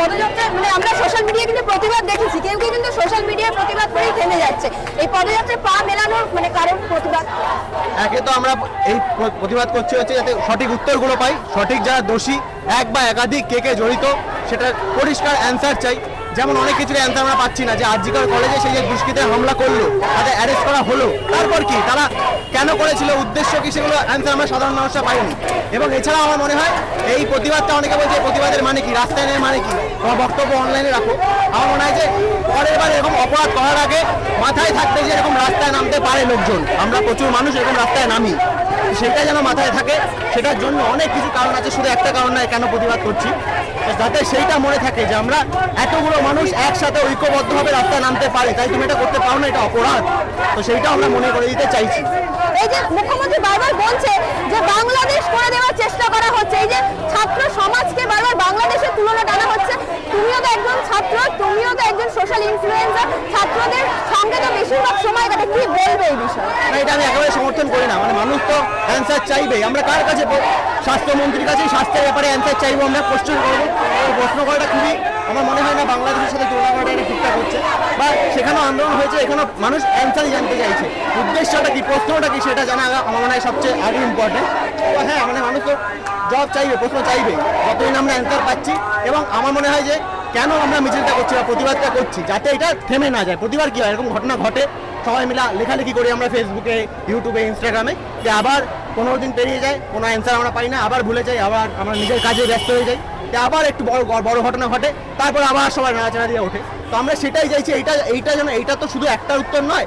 পদযাত্রা মানে আমরা সোশ্যাল মিডিয়ায় কিন্তু প্রতিবাদ দেখেছি। কেউ কেউ কিন্তু সোশ্যাল মিডিয়ায় প্রতিবাদ করেই থেমে যাচ্ছে। এই পদযাত্রায় পা মেলানোর মানে কারণ প্রতিবাদ। একে তো আমরা এই প্রতিবাদ করছি হচ্ছে যাতে সঠিক উত্তরগুলো পাই, সঠিক যারা দোষী, এক বা একাধিক কে কে জড়িত, সেটা পরিষ্কার অ্যান্সার চাই। যেমন অনেক কিছুর অ্যান্সার আমরা পাচ্ছি না যে আজিকার কলেজে সেই যে দুষ্কৃতে হামলা করল, তাদের অ্যারেস্ট করা হলো। তারপর কি? তারা কেন করেছিল? উদ্দেশ্য কি? সেগুলো অ্যান্সার আমরা সাধারণ মানুষরা পাইনি। এবং এছাড়াও আমার মনে হয়, এই প্রতিবাদটা অনেকে বলছে প্রতিবাদের মানে কি? রাস্তায় মানে কি? তোমার বক্তব্য অনলাইনে রাখো। আমার মনে হয় যে, পরের বার এরকম অপরাধ করার আগে মাথায় থাকতে যে এরকম রাস্তায় নামতে পারে লোকজন। আমরা প্রচুর মানুষ এরকম রাস্তায় নামি। সেটা যেন মাথায় থাকে, সেটার জন্য অনেক কিছু কারণ আছে, শুধু একটা কারণ নয়, কেন প্রতিবাদ করছি? যাতে সেইটা মনে থাকে যে আমরা এতগুলো মানুষ একসাথে ঐক্যবদ্ধভাবে রাস্তায় নামতে পারে। তাই তুমি এটা করতে পারো না, এটা অপরাধ। তো সেইটা আমরা মনে করে দিতে চাইছি। এই যে মুখ্যমন্ত্রী বারবার বলছে যে বাংলাদেশ করে দেওয়ার চেষ্টা করা হচ্ছে। এই যে ছাত্র সমাজকে বারবার বাংলাদেশের তুলনা টানা হচ্ছে। তুমিও তো একজন ছাত্র, তুমিও তো একজন সোশ্যাল ইনফ্লুয়েন্সার ছাত্রদের সঙ্গে তো বেশিরভাগ সময় কাটে। কি বলবে এই বিষয়ে? এটা আমি একেবারে সমর্থন করি না। মানে মানুষ তো অ্যান্সার চাইবে আমরা কার কাছে স্বাস্থ্যমন্ত্রীর কাছে স্বাস্থ্যের ব্যাপারে অ্যান্সার চাইব, আমরা কোশ্চেন করব। প্রশ্ন করাটা খুবই আমার মনে হয় না বাংলাদেশের সাথে তুলনা করাটা এটা সেখানেও আন্দোলন হয়েছে, এখানেও মানুষ অ্যান্সারই জানতে চাইছে। উদ্দেশ্যটা কি, প্রশ্নটা কি সেটা জানা আমার মনে হয় সবচেয়ে আগে ইম্পর্টেন্ট হ্যাঁ মানে মানুষ তো জব চাইবে, প্রশ্ন চাইবে যতদিন আমরা অ্যান্সার পাচ্ছি, এবং আমার মনে হয় যে কেন আমরা মিছিলটা করছি বা প্রতিবাদটা করছি, যাতে এটা থেমে না যায়। প্রতিবার কি হয়, এরকম ঘটনা ঘটে, সবাই মিলে লেখালেখি করি আমরা ফেসবুকে, ইউটিউবে, ইনস্টাগ্রামে, যে আবার পনেরো দিন পেরিয়ে যায়, কোনো অ্যান্সার আমরা পাই না, আবার ভুলে যাই, আবার আমরা নিজের কাজে ব্যস্ত হয়ে যাই। আবার একটু বড় বড় ঘটনা ঘটে, তারপর আবার সবাই নাড়াচাড়া দিয়ে ওঠে। তো আমরা সেটাই চাইছি, এইটা এইটা যেন, এইটা তো শুধু একটার উত্তর নয়,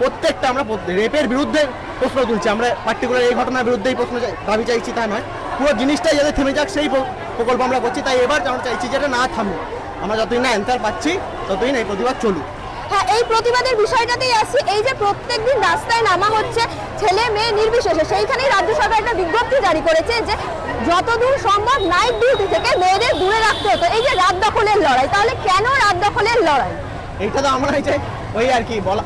প্রত্যেকটা আমরা রেপের বিরুদ্ধে প্রশ্ন তুলছি। আমরা পার্টিকুলার এই ঘটনার বিরুদ্ধেই প্রশ্ন দাবি চাইছি তা নয়। পুরো জিনিসটাই যাতে থেমে যাক, সেই প্রকল্প আমরা করছি। তাই এবার আমরা চাইছি যেটা না থামুক। আমরা যতদিন না অ্যান্সার পাচ্ছি, ততদিন এই প্রতিবাদ চলুক। হ্যাঁ এই প্রতিবাদের বিষয়টাতেই আসি। এই যে প্রত্যেকদিন রাস্তায় নামা হচ্ছে ছেলে মেয়ে নির্বিশেষে সেইখানেই রাজ্য সরকার একটা বিজ্ঞপ্তি জারি করেছে যে যতদূর সম্ভব নাইট ডিউটি থেকে মেয়েদের দূরে রাখতে হতো। এই যে রাত দখলের লড়াই, তাহলে কেন রাত দখলের লড়াই? এইটা তো আমরা চাই ওই আর কি বলা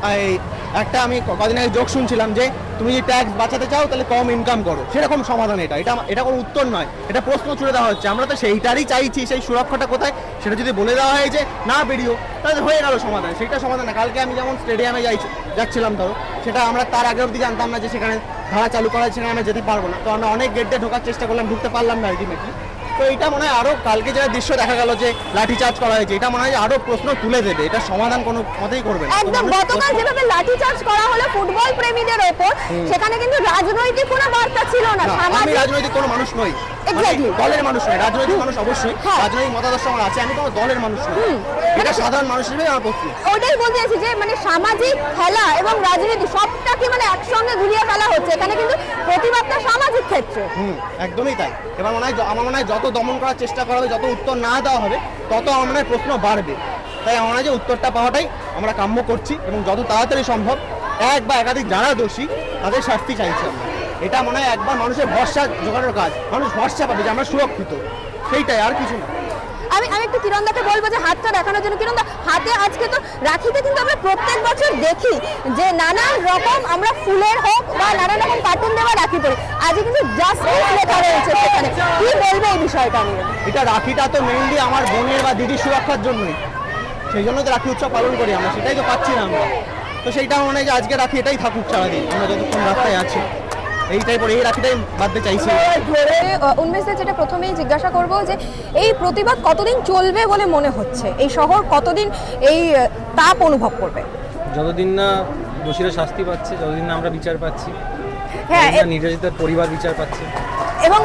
একটা আমি কদিন আগে যোগ শুনছিলাম যে তুমি যদি ট্যাক্স বাঁচাতে চাও তাহলে কম ইনকাম করো। সেরকম সমাধান এটা। এটা এটা কোনো উত্তর নয়। এটা প্রশ্ন ছুড়ে দেওয়া হচ্ছে। আমরা তো সেইটারই চাইছি, সেই সুরক্ষাটা কোথায়? সেটা যদি বলে দেওয়া হয় যে না বেরিও, তাহলে হয়ে গেল সমাধান। সেইটা সমাধান না। কালকে আমি যেমন স্টেডিয়ামে যাই যাচ্ছিলাম ধরো, সেটা আমরা তার আগে অবধি জানতাম না যে সেখানে ধারা চালু করা সেখানে আমরা যেতে পারব না। তো আমরা অনেক গেট দিয়ে ঢোকার চেষ্টা করলাম, ঢুকতে পারলাম না আলটিমেটলি তো এটা মনে হয় আরও কালকে যে দৃশ্য দেখা গেল যে লাঠি চার্জ করা হয়েছে এটা মনে হয় আরও প্রশ্ন তুলে দেবে। এটা সমাধান কোনো মতেই করবে একদম গতকাল যেভাবে লাঠি লাঠিচার্জ করা হলো ফুটবল প্রেমীদের ওপর সেখানে কিন্তু রাজনৈতিক কোনো বার্তা ছিল না না, আমি রাজনৈতিক কোনো মানুষ নই। মানে Exactly. দলের মানুষ নয় রাজনৈতিক মানুষ অবশ্যই হ্যাঁ। রাজনৈতিক মতাদর্শ আমার আছে আমি কোনো দলের মানুষ নই এটা সাধারণ মানুষ হিসেবে আমার প্রশ্ন। ওটাই বলতে চাইছি যে মানে সামাজিক খেলা এবং রাজনীতি সবটাকে মানে একসঙ্গে গুলিয়ে ফেলা হচ্ছে এখানে কিন্তু প্রতিবাদটা সামাজিক ক্ষেত্রে। হুম একদমই তাই। এবার মনে হয় আমার মনে হয় যত দমন করার চেষ্টা করা হবে যত উত্তর না দেওয়া হবে তত আমার মনে হয় প্রশ্ন বাড়বে। তাই আমার যে উত্তরটা পাওয়াটাই আমরা কাম্য করছি এবং যত তাড়াতাড়ি সম্ভব এক বা একাধিক যারা দোষী তাদের শাস্তি চাইছি আমরা। এটা মনে হয় একবার মানুষের ভরসা জোগানোর কাজ। মানুষ ভরসা পাবে যে আমরা সুরক্ষিত। সেইটাই আর কিছু না। আমি আমি একটু কিরণদাকে বলব যে হাতটা দেখানোর জন্য। কিরণদা হাতে আজকে তো রাখিতে কিন্তু আমরা প্রত্যেক বছর দেখি যে নানান রকম আমরা ফুলের হোক বা নানান রকম কার্টুন দেওয়া রাখি পরি আজকে কিন্তু জাস্টিস লেখা রয়েছে সেখানে। কি বলবে এই বিষয়টা নিয়ে? এটা রাখিটা তো মেইনলি আমার বোনের বা দিদির সুরক্ষার জন্যই। সেই জন্য তো রাখি উৎসব পালন করি আমরা সেটাই তো পাচ্ছি না আমরা। তো সেইটা মনে হয় যে আজকে রাখি এটাই থাকুক সারাদিন। আমরা যতক্ষণ রাস্তায় আছি। এইটাই পরে এই রাখিটাই বাঁধতে চাইছি। উন্মেষদের যেটা প্রথমেই জিজ্ঞাসা করব যে এই প্রতিবাদ কতদিন চলবে বলে মনে হচ্ছে? এই শহর কতদিন এই তাপ অনুভব করবে? যতদিন না দোষীরা শাস্তি পাচ্ছে যতদিন না আমরা বিচার পাচ্ছি হ্যাঁ নির্যাতিতার পরিবার বিচার পাচ্ছে। এবং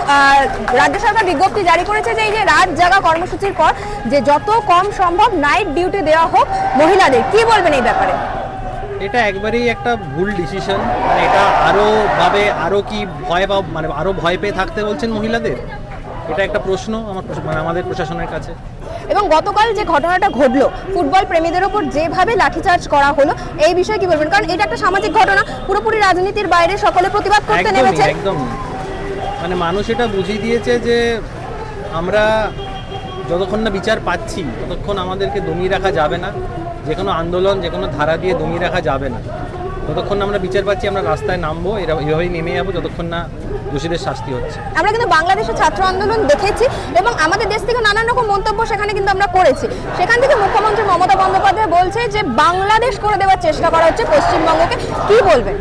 রাজ্য সরকার বিজ্ঞপ্তি জারি করেছে যে এই যে রাত জাগা কর্মসূচির পর যে যত কম সম্ভব নাইট ডিউটি দেওয়া হোক মহিলাদের কি বলবেন এই ব্যাপারে? এটা একবারেই একটা ভুল ডিসিশন মানে এটা আরও ভাবে আরও কি ভয় পাও মানে আরও ভয় পেয়ে থাকতে বলছেন মহিলাদের? এটা একটা প্রশ্ন আমার মানে আমাদের প্রশাসনের কাছে। এবং গতকাল যে ঘটনাটা ঘটলো ফুটবল প্রেমীদের ওপর যেভাবে লাঠিচার্জ করা হলো এই বিষয়ে কি বলবেন? কারণ এটা একটা সামাজিক ঘটনা পুরোপুরি রাজনীতির বাইরে সকলে প্রতিবাদ করতে নেমেছে। একদম মানে মানুষ এটা বুঝিয়ে দিয়েছে যে আমরা যতক্ষণ না বিচার পাচ্ছি ততক্ষণ আমাদেরকে দমিয়ে রাখা যাবে না। যে কোনো আন্দোলন যে কোনো ধারা দিয়ে দমিয়ে রাখা যাবে না। যতক্ষণ না আমরা বিচার পাচ্ছি আমরা রাস্তায় নামবো এরা এভাবেই নেমে যাব যতক্ষণ না দোষীদের শাস্তি হচ্ছে। আমরা কিন্তু বাংলাদেশের ছাত্র আন্দোলন দেখেছি এবং আমাদের দেশ থেকে নানান রকম মন্তব্য সেখানে কিন্তু আমরা করেছি। সেখান থেকে মুখ্যমন্ত্রী মমতা বন্দ্যোপাধ্যায় বলছে যে বাংলাদেশ করে দেওয়ার চেষ্টা করা হচ্ছে পশ্চিমবঙ্গকে। কি বলবেন?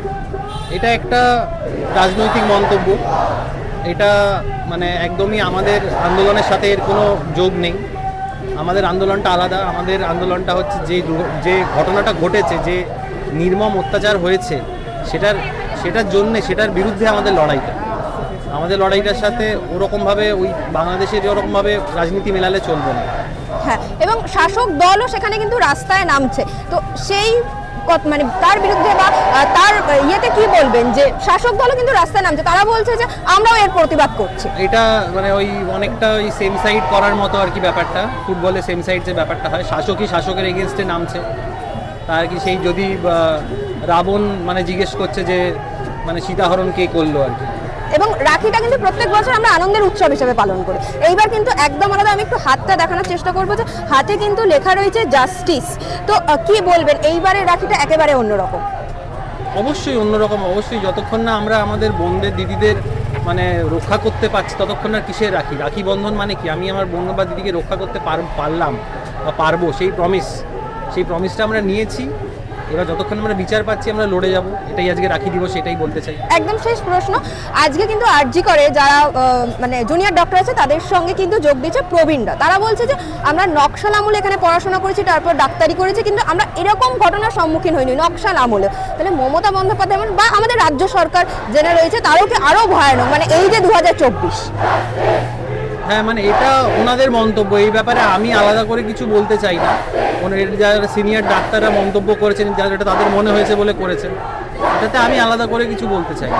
এটা একটা রাজনৈতিক মন্তব্য। এটা মানে একদমই আমাদের আন্দোলনের সাথে এর কোনো যোগ নেই। আমাদের আন্দোলনটা আলাদা, আমাদের আন্দোলনটা হচ্ছে যে যে ঘটনাটা ঘটেছে, যে নির্মম অত্যাচার হয়েছে, সেটার সেটার জন্যে, সেটার বিরুদ্ধে আমাদের লড়াইটা। আমাদের লড়াইটার সাথে ওরকমভাবে ওই বাংলাদেশের ওরকমভাবে রাজনীতি মেলালে চলবে না। হ্যাঁ এবং শাসক দলও সেখানে কিন্তু রাস্তায় নামছে। তো সেই মানে তার বিরুদ্ধে বা তার ইয়েতে কি বলবেন? যে শাসক দলও কিন্তু রাস্তায় নামছে। তারা বলছে যে আমরাও এর প্রতিবাদ করছি। এটা মানে ওই অনেকটা ওই সেম সাইড করার মতো আর কি ব্যাপারটা। ফুটবলে সেম সাইড যে ব্যাপারটা হয়। শাসকই শাসকের এগেনস্টে নামছে। তার কি সেই যদি রাবণ মানে জিজ্ঞেস করছে যে মানে সীতাহরণ কে করল আর কি? এবং রাখিটা কিন্তু প্রত্যেক বছর আমরা আনন্দের উৎসব হিসেবে পালন করি। এইবার কিন্তু একদম আলাদা আমি একটু হাতটা দেখানোর চেষ্টা করব যে হাতে কিন্তু লেখা রয়েছে জাস্টিস তো কি বলবেন? এইবারের রাখিটা একেবারে অন্যরকম। অবশ্যই অন্যরকম, অবশ্যই যতক্ষণ না আমরা আমাদের বোনদের দিদিদের মানে রক্ষা করতে পারছি, ততক্ষণ না কিসে রাখি? রাখি বন্ধন মানে কি? আমি আমার বোন বা দিদিকে রক্ষা করতে পার- পারলাম বা পারব, সেই প্রমিস সেই প্রমিসটা আমরা নিয়েছি। এবার যতক্ষণ আমরা বিচার পাচ্ছি আমরা লড়ে যাব। এটাই আজকে রাখি দিবস এটাই বলতে চাই। একদম শেষ প্রশ্ন। আজকে কিন্তু আরজি করে যারা মানে জুনিয়র ডক্টর আছে তাদের সঙ্গে কিন্তু যোগ দিয়েছে প্রবীণরা। তারা বলছে যে আমরা নকশাল আমলে এখানে পড়াশোনা করেছি তারপর ডাক্তারি করেছি কিন্তু আমরা এরকম ঘটনার সম্মুখীন হইনি নকশাল আমলে। তাহলে মমতা বন্দ্যোপাধ্যায় বা আমাদের রাজ্য সরকার যেটা রয়েছে তারও কি আরও ভয়ানক? মানে এই যে দু হাজার চব্বিশ। হ্যাঁ মানে এটা ওনাদের মন্তব্য। এই ব্যাপারে আমি আলাদা করে কিছু বলতে চাই না। ওনার যারা সিনিয়র ডাক্তাররা মন্তব্য করেছেন, যারা এটা তাদের মনে হয়েছে বলে করেছেন, এটাতে আমি আলাদা করে কিছু বলতে চাই।